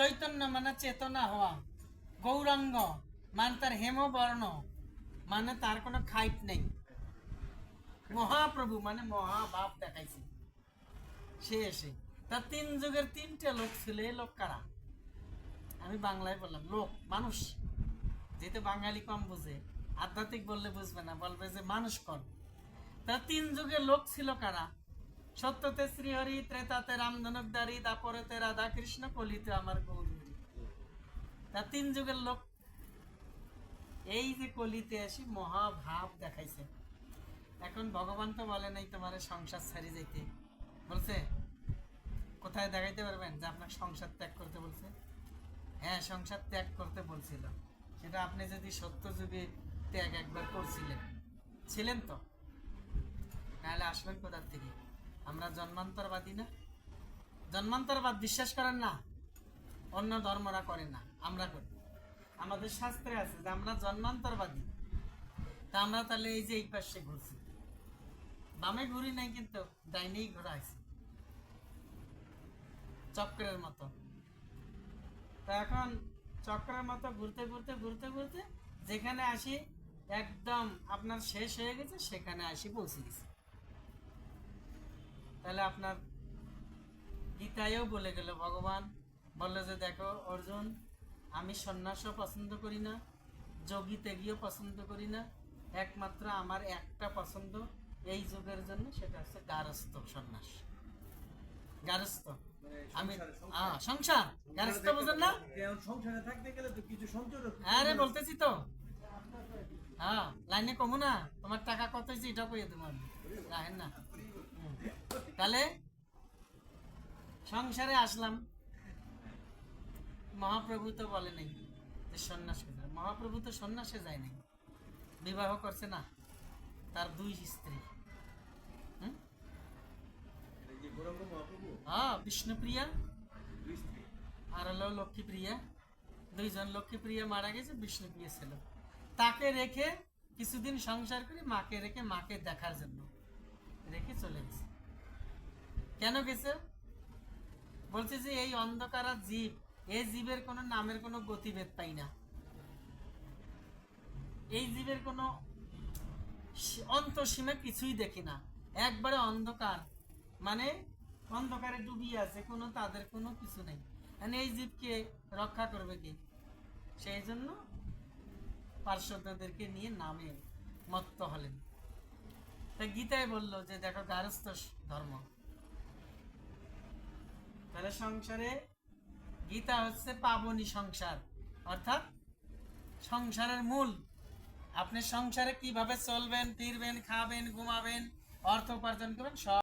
চৈতন্য মানে চেতনা হওয়া গৌরাঙ্গ মানে তার হেমবর্ণ মানে তার কোনো খাইট নেই। মহাপ্রভু মানে মহাভাব দেখাইছে। সে এসে তার তিন যুগের তিনটে লোক ছিল, এই লোক কারা? আমি বাংলায় বললাম, লোক, মানুষ। যেহেতু বাঙালি কম বুঝে, আধ্যাত্মিক বললে বুঝবে না, বলবে যে মানুষ কন তার তিন যুগের লোক ছিল কারা? সত্যতে শ্রীহরি, ত্রেতাতে রামধনুকদারি দাপরেতে রাধা কৃষ্ণ কলিতে আমার গৌরী। তা তিন যুগের লোক এই যে কলিতে আসি মহাভাব দেখাইছে। এখন ভগবান তো বলে নাই তোমার সংসার ছাড়ি যাইতে। বলছে, কোথায় দেখাইতে পারবেন যে আপনার সংসার ত্যাগ করতে বলছে? হ্যাঁ সংসার ত্যাগ করতে বলছিল। সেটা আপনি যদি সত্য যুগে ত্যাগ একবার করছিলেন। ছিলেন তো? নাহলে আসবেন কোথার থেকে? আমরা জন্মান্তরবাদী না। জন্মান্তরবাদ বিশ্বাস করেন না, অন্য ধর্মরা করে না, আমরা করি। আমাদের শাস্ত্রে আছে যে আমরা জন্মান্তরবাদী। তা আমরা তাহলে এই যে এই পাশে ঘুরছি। বামে ঘুরি নাই কিন্তু ডাইনেই ঘোরা আছে চক্রের মতো। তা এখন চক্রের মতো ঘুরতে ঘুরতে ঘুরতে ঘুরতে যেখানে আসি, একদম আপনার শেষ হয়ে গেছে, সেখানে আসি পৌঁছে গেছে। তাহলে আপনার গীতায়ও বলে গেল ভগবান বলল যে দেখো অর্জুন আমি সন্ন্যাসও পছন্দ করি না যোগী তেগিও পছন্দ করি না একমাত্র আমার একটা পছন্দ এই যুগের জন্য সেটা হচ্ছে গারস্থ সন্ন্যাস। গারস্থ। আমি সংসার গারস্থ বোঝেন না? সংসারে থাকতে গেলে তো কিছু সঞ্চয় আরে বলতেছি তো। হ্যাঁ লাইনে কমু না তোমার টাকা কত হয়েছে এটা কইয়ে তোমার রাখেন না। তাহলে সংসারে আসলাম। মহাপ্রভু তো বলে নাই যে সন্ন্যাস মহাপ্রভু তো সন্ন্যাসে যায় নাই। বিবাহ করছে না, তার দুই স্ত্রী। হ্যাঁ বিষ্ণুপ্রিয়া আর হলো লক্ষ্মীপ্রিয়া। দুইজন লক্ষ্মীপ্রিয়া মারা গেছে, বিষ্ণুপ্রিয়া ছিল। তাকে রেখে কিছুদিন সংসার করে মাকে রেখে মাকে দেখার জন্য। রেখে চলে গেছে কেন গেছে? বলছে যে এই অন্ধকারা জীব এই জীবের কোনো নামের কোনো গতিভেদ পাই না। এই জীবের কোনো অন্তঃসীমা কিছুই দেখি না। একবারে অন্ধকার। মানে অন্ধকারে ডুবিয়ে আছে, কোনো তাদের কোনো কিছু নেই। মানে এই জীবকে রক্ষা করবে কি? সেই জন্য পার্শ্বদেরকে নিয়ে নামে মত্ত হলেন। তা গীতায় বলল যে, দেখো গারস্থ ধর্ম। তাহলে সংসারে গীতা হচ্ছে পাবনী সংসার, অর্থাৎ সংসারের মূল। আপনি সংসারে কীভাবে চলবেন, ফিরবেন, খাবেন, ঘুমাবেন, অর্থ উপার্জন করবেন, সব